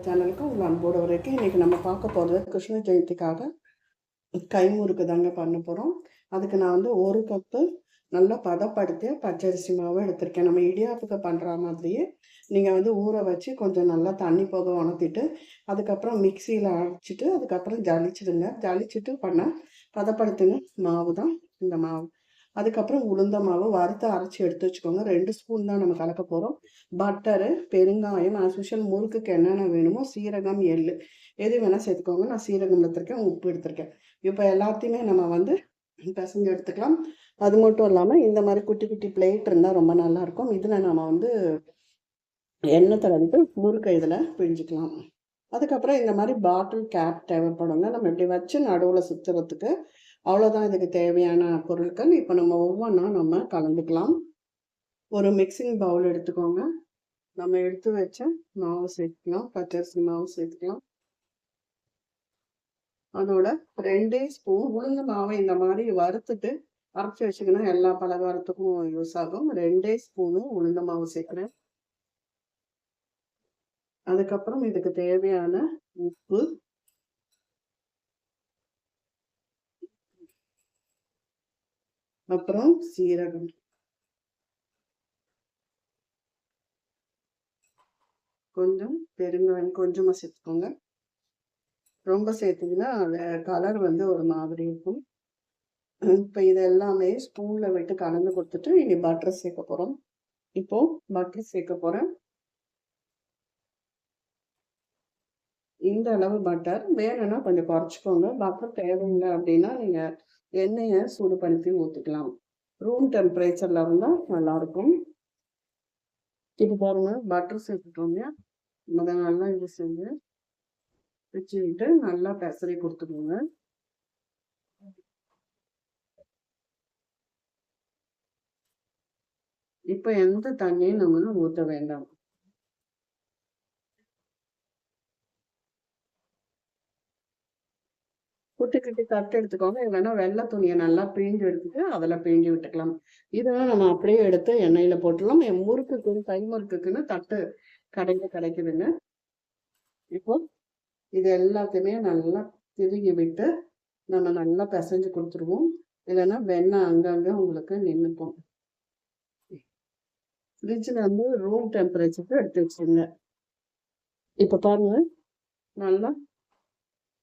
சேனலுக்கு உங்கள் அன்போடு வரைக்கும் இன்றைக்கி நம்ம பார்க்க போகிறது கிருஷ்ண ஜெயந்திக்காக கைமுறுக்கு தாங்க பண்ண போகிறோம். அதுக்கு நான் வந்து ஒரு கப்பு நல்லா பதப்படுத்திய பச்சரிசி மாவு எடுத்திருக்கேன். நம்ம இடியாப்புக்கு பண்ணுற மாதிரியே நீங்கள் வந்து ஊற வச்சு கொஞ்சம் நல்லா தண்ணி போக உணர்த்திட்டு அதுக்கப்புறம் மிக்சியில் அரைச்சிட்டு அதுக்கப்புறம் ஜலிச்சிடுங்க. ஜலிச்சிட்டு பண்ண பதப்படுத்தின மாவு தான் இந்த மாவு. அதுக்கப்புறம் உளுந்த மாவு வறுத்து அரைச்சி எடுத்து வச்சுக்கோங்க. ரெண்டு ஸ்பூன் தான் நம்ம கலக்க போகிறோம் பட்டரு பெருங்காயம் ஆஸ்யூஷுவல் முறுக்குக்கு என்னென்ன வேணுமோ சீரகம் எள் எது வேணால் சேர்த்துக்கோங்க. நான் சீரகம் எடுத்திருக்கேன் உப்பு எடுத்திருக்கேன். இப்போ எல்லாத்தையுமே நம்ம வந்து பிசைஞ்சு எடுத்துக்கலாம். அது மட்டும் இல்லாமல் இந்த மாதிரி குட்டி குட்டி பிளேட் இருந்தால் ரொம்ப நல்லாயிருக்கும் இதில் நம்ம வந்து எண்ணெய் தடவிட்டு முறுக்கை இதில் பிழிஞ்சிக்கலாம். அதுக்கப்புறம் இந்த மாதிரி பாட்டில் கேப் தேவைப்படுங்க. நம்ம இப்படி வச்சு நடுவில் சுற்றுறதுக்கு அவ்வளோதான் இதுக்கு தேவையான பொருட்கள். இப்போ நம்ம ஒவ்வொன்றா நம்ம கலந்துக்கலாம். ஒரு மிக்சிங் பவுல் எடுத்துக்கோங்க. நம்ம எடுத்து வச்ச மாவு சேர்த்துக்கலாம். பச்சரிசி மாவு சேர்த்துக்கலாம். அதோட ரெண்டே ஸ்பூன் உளுந்து மாவை இந்த மாதிரி வறுத்துட்டு அரைச்சி வச்சுக்கணும் எல்லா பலகாரத்துக்கும் யூஸ் ஆகும். ரெண்டே ஸ்பூனும் உளுந்த மாவு சேர்க்குறேன். அதுக்கப்புறம் இதுக்கு தேவையான உப்பு அப்புறம் சீரகம். கொஞ்சம் பெருங்காயம் கொஞ்சமாக சேர்த்துக்கோங்க. ரொம்ப சேர்த்திங்கன்னா கலர் வந்து ஒரு மாதிரி இருக்கும். இப்போ இது எல்லாமே ஸ்பூனில் விட்டு கலந்து கொடுத்துட்டு இனி பட்டர் சேர்க்க போகிறோம் இப்போ பட்டர் சேர்க்க போகிறேன் இந்த அளவு பட்டர் வேணும்னா கொஞ்சம் குறைச்சிக்கோங்க. பட்டர் தேவையில்லை அப்படின்னா நீங்கள் எண்ணெயை சூடுபடுத்தி ஊற்றிக்கலாம் ரூம் டெம்பரேச்சரில் இருந்தால் நல்லாயிருக்கும் இப்போ பாருங்க பட்டர் சேர்த்துட்டோங்க முதல் நல்லா இது செஞ்சு வச்சுக்கிட்டு நல்லா பெசரி கொடுத்துக்கோங்க. இப்போ எந்த தண்ணியும் நம்ம ஊற்ற வேண்டாம். குட்டி குட்டி தட்டு எடுத்துக்கோங்க. இல்லைன்னா வெள்ளை துணியை நல்லா பிழிஞ்சு எடுத்துட்டு அதில் பிழிஞ்சு விட்டுக்கலாம். இதெல்லாம் நம்ம அப்படியே எடுத்து எண்ணெயில் போட்டுடலாம். என் முறுக்குக்குன்னு கை முறுக்குக்குன்னு தட்டு கடையில் கிடைக்குதுங்க. இப்போ இது எல்லாத்தையுமே நல்லா திருகி விட்டு நம்ம நல்லா பிசைஞ்சு கொடுத்துருவோம். இல்லைன்னா வெண்ணெய் அங்கங்கே உங்களுக்கு நின்றுப்போம் ஃப்ரிட்ஜில் வந்து ரூம் டெம்பரேச்சருக்கு எடுத்து வச்சுருங்க இப்போ பாருங்க நல்லா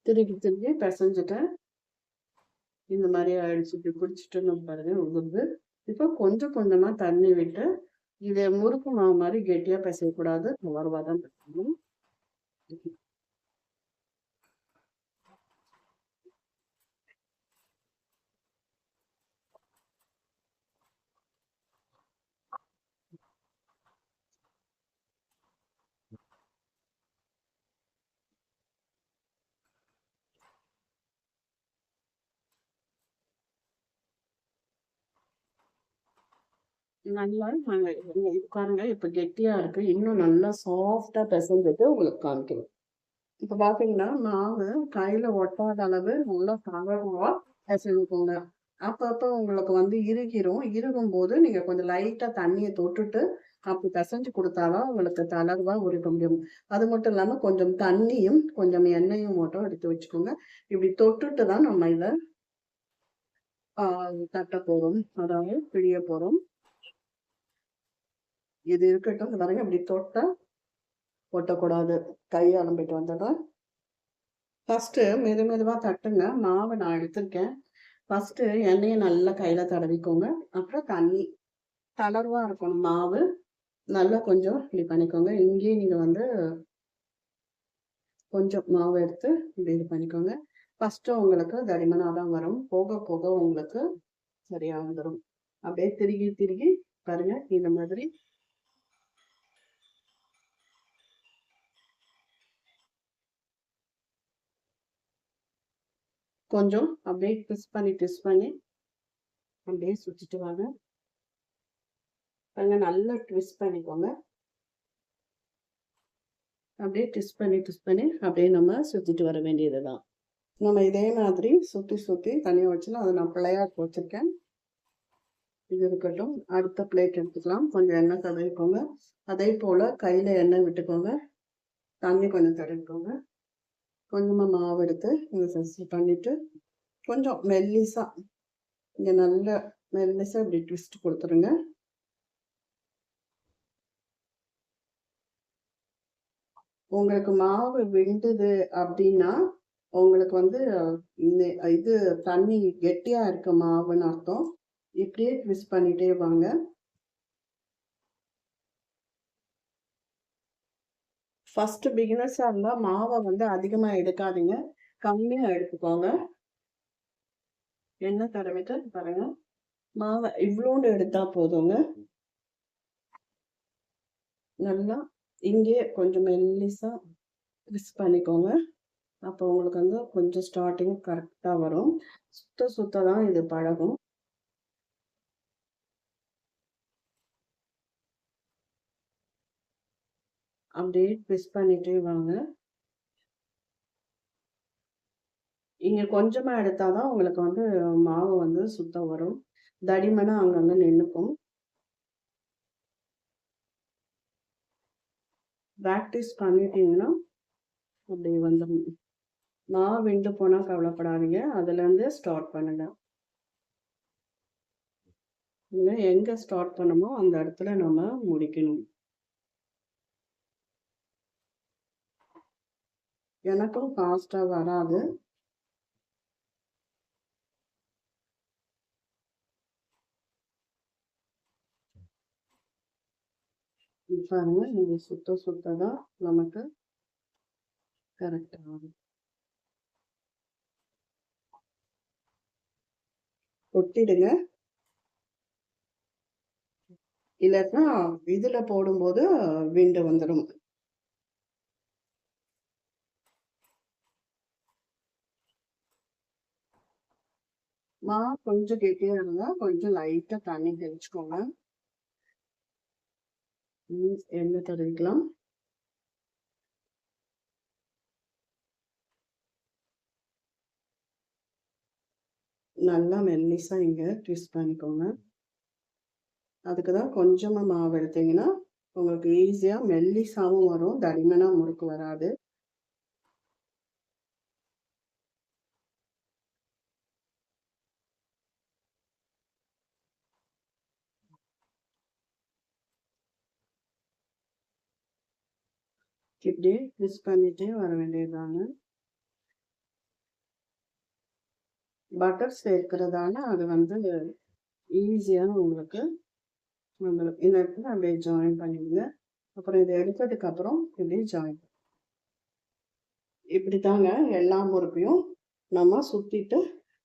திருப்பி திருப்பி பிசைஞ்சிட்டேன் இந்த மாதிரி ஆயிடுச்சு. இப்படி பிடிச்சிட்டு நம்ம பாருங்க உதிர்ந்து இப்போ கொஞ்சம் கொஞ்சமாக தண்ணி விட்டு இதை முறுக்கு மாவு மாதிரி கெட்டியாக பிசையக்கூடாது வரவா தான் பிசையணும் நல்லா உட்காருங்க. பாருங்க இப்போ கெட்டியாக இருக்கு. இன்னும் நல்லா சாஃப்டாக பிசைஞ்சிட்டு உங்களுக்கு காமிக்கணும் இப்போ பார்த்தீங்கன்னா மாவு கையில் ஒட்டாத அளவு நல்லா தகவலாக பிசைஞ்சுக்கோங்க. அப்பப்போ உங்களுக்கு வந்து இறுகிரும். இறுகும் போது நீங்கள் கொஞ்சம் லைட்டாக தண்ணியை தொட்டுட்டு அப்படி பிசைஞ்சு கொடுத்தாலும் உங்களுக்கு தளர்வாக உருக்க முடியும். அது மட்டும் இல்லாமல் கொஞ்சம் தண்ணியும் கொஞ்சம் எண்ணெயும் மட்டும் எடுத்து வச்சுக்கோங்க. இப்படி தொட்டுட்டு தான் நம்ம இதை தட்ட போகிறோம் அதாவது பிழிய போகிறோம் இது இருக்கட்டும். பாருங்க இப்படி தொட்டா ஒட்டக்கூடாது. கையை அலம்பிட்டு வந்துடுறேன் ஃபஸ்ட்டு மெது மெதுவாக தட்டுங்க. மாவை நான் எடுத்திருக்கேன். ஃபஸ்ட்டு எண்ணெயை நல்லா கையில் தடவிக்கோங்க. அப்புறம் தண்ணி. தளர்வாக இருக்கணும் மாவு. நல்லா கொஞ்சம் இப்படி பண்ணிக்கோங்க. இங்கேயே நீங்கள் வந்து கொஞ்சம் மாவு எடுத்து இப்படி இது பண்ணிக்கோங்க. ஃபஸ்ட்டு உங்களுக்கு தடிமனாக தான் வரும். போக போக உங்களுக்கு சரியாக வந்துடும் அப்படியே திருகி திருகி பாருங்க. இந்த மாதிரி கொஞ்சம் அப்படியே ட்விஸ்ட் பண்ணி ட்விஸ்ட் பண்ணி அப்படியே சுற்றிட்டு வாங்க. பாருங்க நல்லா ட்விஸ்ட் பண்ணிக்கோங்க. அப்படியே ட்விஸ்ட் பண்ணி ட்விஸ்ட் பண்ணி அப்படியே நம்ம சுற்றிட்டு வர வேண்டியது தான் நம்ம இதே மாதிரி சுற்றி சுற்றி தனியாக வச்சுலாம் அதை நான் பிள்ளையாட்டு வச்சுருக்கேன். இது இருக்கட்டும் அடுத்த பிளேட் எடுத்துக்கலாம். கொஞ்சம் எண்ணெய் தடவிக்கோங்க அதே போல் கையில் எண்ணெய் விட்டுக்கோங்க. தண்ணி கொஞ்சம் தடவிக்கோங்க. கொஞ்சமாக மாவு எடுத்து இந்த சசி பண்ணிவிட்டு கொஞ்சம் மெல்லிசாக இங்கே நல்ல மெல்லிசாக இப்படி ட்விஸ்ட் கொடுத்துருங்க. உங்களுக்கு மாவு விண்டுது அப்படின்னா உங்களுக்கு வந்து இந்த இது தண்ணி கெட்டியாக இருக்க மாவுன்னு அர்த்தம். இப்படியே ட்விஸ்ட் பண்ணிகிட்டே வாங்க. ஃபஸ்ட்டு பிகினர்ஸாக இருந்தால் மாவை வந்து அதிகமாக எடுக்காதீங்க. கம்மியாக எடுத்துக்கோங்க. எண்ணெய் தடவிட்டு பாருங்க. மாவை இவ்வளோண்டு எடுத்தால் போதுங்க. நல்லா இங்கே கொஞ்சம் மெல்லிசா மிக்ஸ் பண்ணிக்கோங்க. அப்போ உங்களுக்கு வந்து கொஞ்சம் ஸ்டார்டிங் கரெக்டாக வரும். சுத்த சுத்த தான் இது பழகும். அப்படியே ட்விஸ்ட் பண்ணிட்டே வாங்க. இங்கே கொஞ்சமாக எடுத்தால் தான் உங்களுக்கு வந்து மாவு வந்து சுத்தம் வரும். தடிமனாக அங்கங்கே நின்றுக்கும் ப்ராக்டிஸ் பண்ணிட்டீங்கன்னா அப்படி வந்து மாவு விண்டு போனால் கவலைப்படாதீங்க. அதுலேருந்து ஸ்டார்ட் பண்ணுங்க. எங்கே ஸ்டார்ட் பண்ணமோ அந்த இடத்துல நம்ம முடிக்கணும். எனக்கும் ஃபாஸ்ட்டாக வராது. பாருங்க நீங்கள் சுத்த சுத்த தான் நமக்கு கரெக்டாக ஒட்டிடுங்க. கொட்டிடுங்க இல்லைன்னா இதில் போடும்போது விண்டு வந்துடும் மா கொஞ்சம் கெட்டியா இருந்தா கொஞ்சம் லைட்டா தண்ணி தெளிச்சுக்கோங்க. எண்ணெய் தடவிக்கலாம்? நல்லா மெல்லிஸாக இங்கே ட்விஸ்ட் பண்ணிக்கோங்க. அதுக்கு தான் கொஞ்சமாக மாவு எடுத்தீங்கன்னா உங்களுக்கு ஈஸியாக மெல்லிசாவும் வரும். தடிமனாக முறுக்கு வராது. இப்படி மிஸ் பண்ணிட்டே வர வேண்டியதுதாங்க பட்டர் சேர்க்கிறதால அது வந்து ஈஸியாக உங்களுக்கு வந்துடும் இந்த இடத்துல அப்படியே ஜாயின் பண்ணிடுங்க. அப்புறம் இதை எடுத்ததுக்கப்புறம் இப்படி ஜாயின் இப்படி தாங்க எல்லா முறுப்பையும் நம்ம சுற்றிட்டு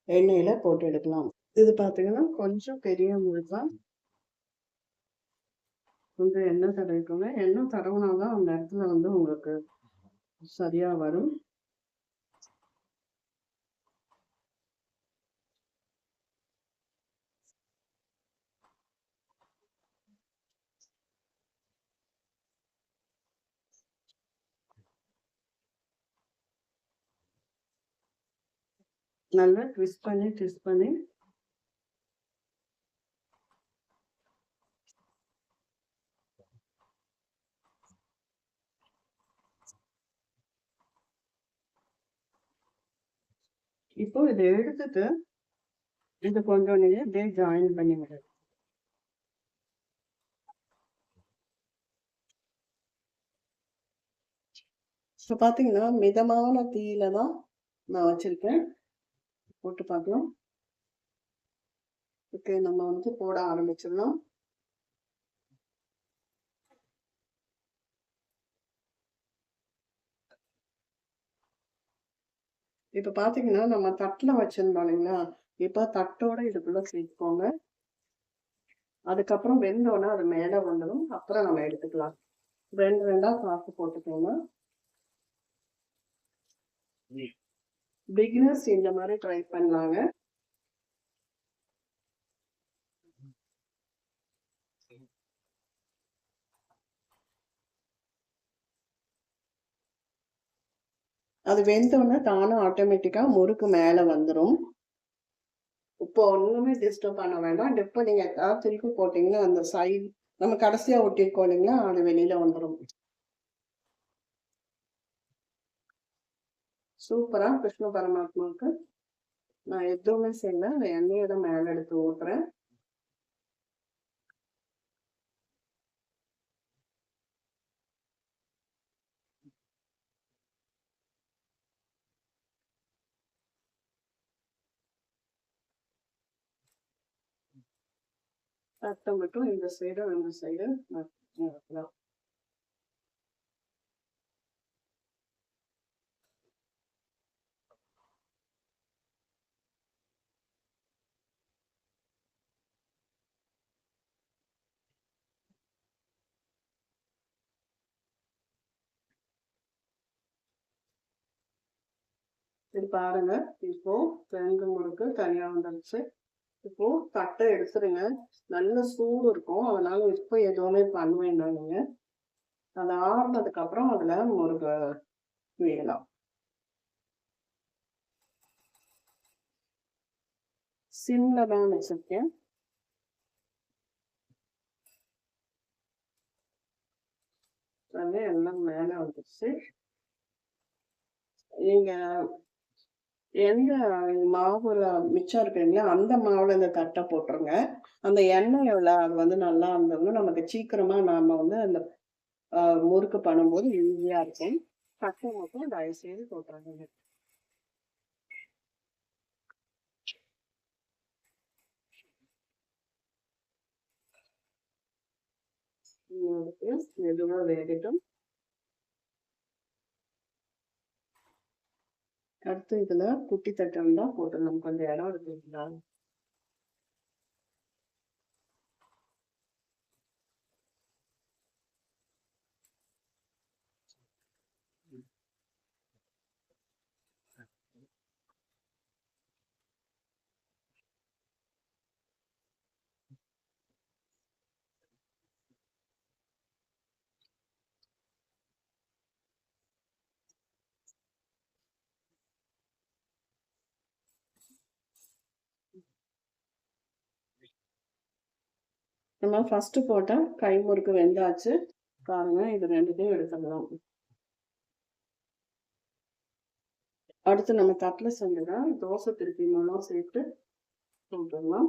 எண்ணெயில் போட்டு எடுக்கலாம். இது பார்த்தீங்கன்னா கொஞ்சம் பெரிய முழுக்காக கொஞ்சம் எண்ணெய் தடவிக்கோங்க எண்ணெய் தடவுனா தான் அந்த இடத்துல வந்து உங்களுக்கு சரியாக வரும். நல்லா ட்விஸ்ட் பண்ணி ட்விஸ்ட் பண்ணி. இப்போ இதை எடுத்துட்டு இது கொஞ்சம் நீங்க அப்படியே ஜாயின் பண்ணி விடுறது ஸோ பார்த்தீங்கன்னா மிதமான தீயில தான் நான் வச்சிருக்கேன். போட்டு பார்க்கலாம். ஓகே நம்ம வந்து போட ஆரம்பிச்சிடலாம். இப்போ பார்த்தீங்கன்னா நம்ம தட்டில் வச்சிருந்தோம் இல்லைங்களா? இப்போ தட்டோட இதுக்குள்ள சேர்த்துக்கோங்க. அதுக்கப்புறம் வெந்தோடனே அது மேலே வந்துடும் அப்புறம் நம்ம எடுத்துக்கலாம். ரெண்டு ரெண்டா காசு போட்டுக்கோங்க. பிகினர்ஸ் இந்த மாதிரி ட்ரை பண்ணலாங்க. அது வெந்தோடனே தானும் ஆட்டோமேட்டிக்காக முறுக்கு மேலே வந்துடும் இப்போ ஒன்றுமே டிஸ்டர்ப் பண்ண வேண்டாம். இப்போ நீங்கள் எதாவது திருப்பி போட்டிங்கன்னா அந்த சைடு நம்ம கடைசியாக ஒட்டியிருக்கோம் இல்லைங்களா அது வெளியில் வந்துடும் சூப்பராக கிருஷ்ண பரமாத்மாவுக்கு. நான் எதுவுமே செய்யல அந்த எண்ணெயோட மேலே எடுத்து ஓட்டுறேன் தட்டை மட்டும் இந்த சைடும் இந்த சைடு நடக்கலாம் சரி பாருங்க. இப்போ ரெண்டு முறுக்கு தனியாக வந்துருச்சு. இப்போ தட்டை எடுத்துருங்க. நல்ல சூடு இருக்கும். அதனால இப்போ எதுவுமே பண்ண வேண்டாம் நீங்க. அது ஆறுனதுக்கு அப்புறம் அதுல முருகை வீழலாம் சிம்ல தான் வச்சிருக்கேன். எல்லாம் மேல வந்துருச்சு. நீங்க எந்த மாவுல மிச்சம் இருக்குங்களோ அந்த மாவுல இந்த தட்டை போட்டுருங்க. அந்த எண்ணெயில அது வந்து நல்லா இருந்தோம்னா நமக்கு சீக்கிரமா நாம வந்து அந்த முறுக்கு பண்ணும்போது ஈஸியா இருக்கும். தட்டை மட்டும் தயவு செய்து போட்டுருங்க மெதுவாக வேகட்டும். அடுத்து இதுல குட்டி தட்டம் தான் போட்டுடணும் கொஞ்சம் இடம் இருக்குங்களா நம்ம ஃபஸ்ட்டு போட்டால் கை முறுக்கு வெந்தாச்சு. பாருங்கள் இது ரெண்டுத்தையும் எடுத்துடலாம். அடுத்து நம்ம தட்டில் செஞ்சுதான் தோசை திருப்பி மூலம் சேர்த்து போட்டுடலாம்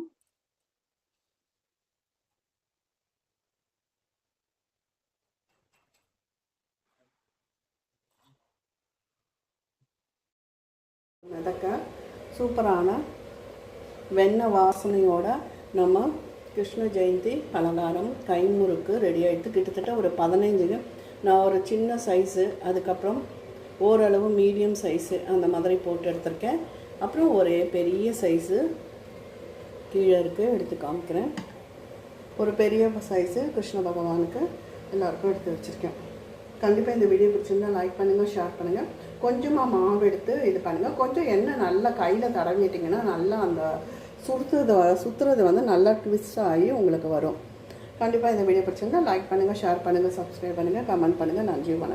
மிதக்க சூப்பரான வெண்ணெய் வாசனையோட நம்ம கிருஷ்ண ஜெயந்தி பலகாரம் கைமுறுக்கு ரெடி ஆகிட்டு கிட்டத்தட்ட ஒரு பதினைஞ்சு நான் ஒரு சின்ன சைஸு அதுக்கப்புறம் ஓரளவு மீடியம் சைஸு அந்த மாதிரி போட்டு எடுத்திருக்கேன். அப்புறம் ஒரே பெரிய சைஸு கீழே இருக்குது எடுத்து காமிக்கிறேன். ஒரு பெரிய சைஸு கிருஷ்ண பகவானுக்கு எல்லாருக்கும் எடுத்து வச்சுருக்கேன். கண்டிப்பாக இந்த வீடியோ பிடிச்சிருந்தா லைக் பண்ணுங்கள் ஷேர் பண்ணுங்கள் கொஞ்சமாக மாவு எடுத்து இது பண்ணுங்கள் கொஞ்சம் எண்ணெய் நல்லா கையில் தடவிட்டிங்கன்னா நல்லா அந்த சுற்றுறது சுற்றுறது வந்து நல்லா ட்விஸ்ட் ஆகி உங்களுக்கு வரும். கண்டிப்பாக இந்த வீடியோ பிடிச்சிருந்தா லைக் பண்ணுங்கள் ஷேர் பண்ணுங்கள் சப்ஸ்கிரைப் பண்ணுங்கள் கமெண்ட் பண்ணுங்கள் நன்றி வணக்கம்.